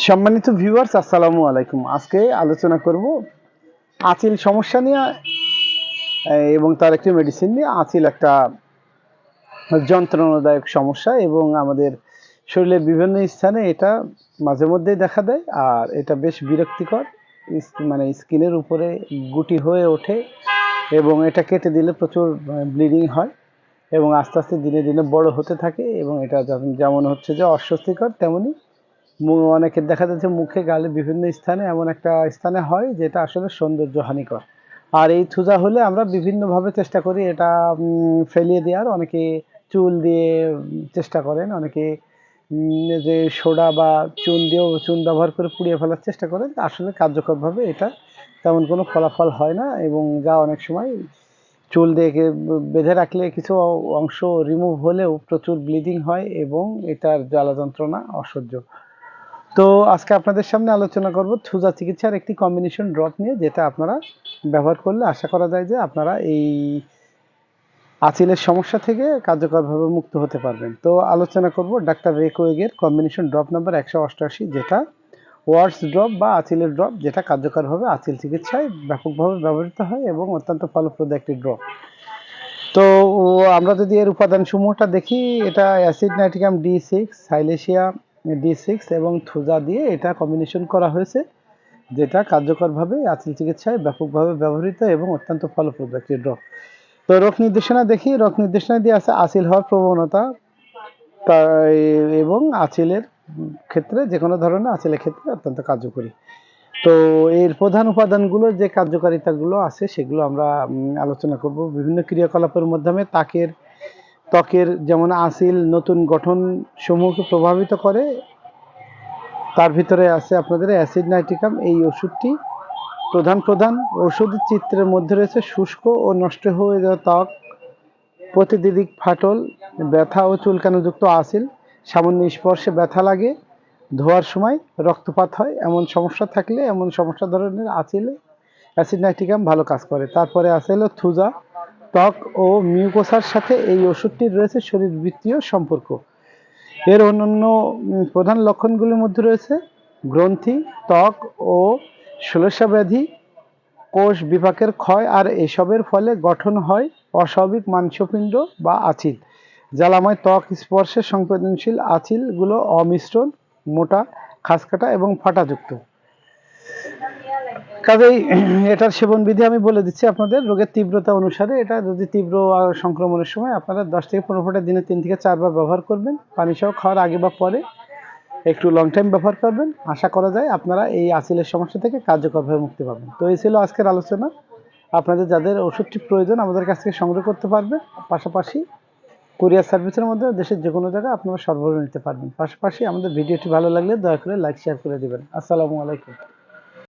সম্মানিত ভিউয়ার্স আসসালামু আলাইকুম। আজকে আলোচনা করব আঁচিল সমস্যা নিয়ে এবং তার একটি মেডিসিন নিয়ে। আঁচিল একটা যন্ত্রণাদায়ক সমস্যা এবং আমাদের শরীরের বিভিন্ন স্থানে এটা মাঝে মধ্যেই দেখা দেয়, আর এটা বেশ বিরক্তিকর। মানে স্কিনের উপরে গুটি হয়ে ওঠে এবং এটা কেটে দিলে প্রচুর ব্লিডিং হয় এবং আস্তে আস্তে দিনে দিনে বড় হতে থাকে এবং এটা যেমন- হচ্ছে যে অস্বস্তিকর, তেমনি মু- অনেকের দেখা যাচ্ছে মুখে গালে বিভিন্ন স্থানে এমন একটা স্থানে হয় যেটা আসলে সৌন্দর্য হানিকর আর এই থুজা হলে আমরা বিভিন্নভাবে চেষ্টা করি এটা ফেলিয়ে দেওয়ার। অনেকে চুল দিয়ে চেষ্টা করেন। অনেকে যে সোডা বা চুন দিয়েও চুন ব্যবহার করে পুড়িয়ে ফেলার চেষ্টা করেন। আসলে কার্যকরভাবে এটা তেমন কোনো ফলাফল হয় না এবং যা অনেক সময় চুল দিয়ে বেঁধে রাখলে কিছু অংশ রিমুভ হলেও প্রচুর ব্লিডিং হয় এবং এটার জ্বালা যন্ত্রণা অসহ্য। তো আজকে আপনাদের সামনে আলোচনা করব থুজা চিকিৎসার একটি কম্বিনেশন ড্রপ নিয়ে, যেটা আপনারা ব্যবহার করলে আশা করা যায় যে আপনারা এই আঁচিলের সমস্যা থেকে কার্যকরভাবে মুক্ত হতে পারবেন। তো আলোচনা করব ডাক্তার রেকোয়েগের কম্বিনেশন ড্রপ নাম্বার একশো অষ্টআশি, যেটা ওয়ার্স ড্রপ বা আঁচিলের ড্রপ, যেটা কার্যকরভাবে আঁচিল চিকিৎসায় ব্যাপকভাবে ব্যবহৃত হয় এবং অত্যন্ত ফলপ্রদ একটি ড্রপ তো আমরা যদি এর উপাদান সমূহটা দেখি, এটা acid nitricum D six, silicea D six এবং থুজা দিয়ে এটা কম্বিনেশন করা হয়েছে, যেটা কার্যকরভাবে আঁচিল চিকিৎসায় ব্যাপকভাবে ব্যবহৃত এবং অত্যন্ত ফলপ্রদ একটি ড্রপ তো রোগ নির্দেশনা দেখি, রোগ নির্দেশনা দিয়ে আছে আঁচিল হওয়ার প্রবণতা এবং আঁচিলের ক্ষেত্রে যে কোনো ধরনের আঁচিলের ক্ষেত্রে অত্যন্ত কার্যকরী। তো এর প্রধান উপাদানগুলোর যে কার্যকারিতাগুলো আছে, সেগুলো আমরা আলোচনা করব। বিভিন্ন ক্রিয়াকলাপের মাধ্যমে তাকের ত্বকের যেমন আঁচিল নতুন গঠন সমূহকে প্রভাবিত করে, তার ভিতরে আছে আপনাদের অ্যাসিড নাইট্রিকাম। এই ওষুধটি প্রধান প্রধান ওষুধের চিত্রের মধ্যে রয়েছে। শুষ্ক ও নষ্ট হয়ে যাওয়া ত্বক প্রতিদিদিক ফাটল, ব্যথা ও চুলকানোযুক্ত আঁচিল সামান্য স্পর্শে ব্যথা লাগে, ধোয়ার সময় রক্তপাত হয়, এমন সমস্যা থাকলে, এমন সমস্যা ধরনের আঁচিলে অ্যাসিড নাইট্রিকাম ভালো কাজ করে। তারপরে আছে হলো থুজা। ত্বক ও মিউকোসার সাথে এই ওষুধটির রয়েছে শরীরবৃত্তীয় সম্পর্ক। এর অন্যান্য প্রধান লক্ষণগুলির মধ্যে রয়েছে গ্রন্থি, ত্বক ও শ্লেষা ব্যাধি কোষ বিপাকের ক্ষয় আর এসবের ফলে গঠন হয় অস্বাভাবিক মাংসপিণ্ড বা আঁচিল। জ্বালাময় ত্বক স্পর্শে সংবেদনশীল আঁচিলগুলো অমিশ্রণ, মোটা, খাসকাটা এবং ফাটাযুক্ত। কাজেই এটার সেবন বিধি আমি বলে দিচ্ছি আপনাদের, রোগের তীব্রতা অনুসারে এটা যদি তীব্র সংক্রমণের সময় আপনারা দশ থেকে পনেরো ফোঁটা দিনে তিন থেকে চারবার ব্যবহার করবেন, পানি সহ খাওয়ার আগে বা পরে একটু লং টাইম ব্যবহার করবেন। আশা করা যায় আপনারা এই আঁচিলের সমস্যা থেকে কার্যকরভাবে মুক্তি পাবেন। তো এই ছিল আজকের আলোচনা। আপনাদের যাদের ওষুধটি প্রয়োজন আমাদের কাছ থেকে সংগ্রহ করতে পারবেন পাশাপাশি কুরিয়ার সার্ভিসের মধ্যে দেশের যে কোনো জায়গায় আপনারা সরবরাহ নিতে পারবেন। পাশাপাশি আমাদের ভিডিওটি ভালো লাগলে দয়া করে লাইক শেয়ার করে দিবেন। আসসালামু আলাইকুম।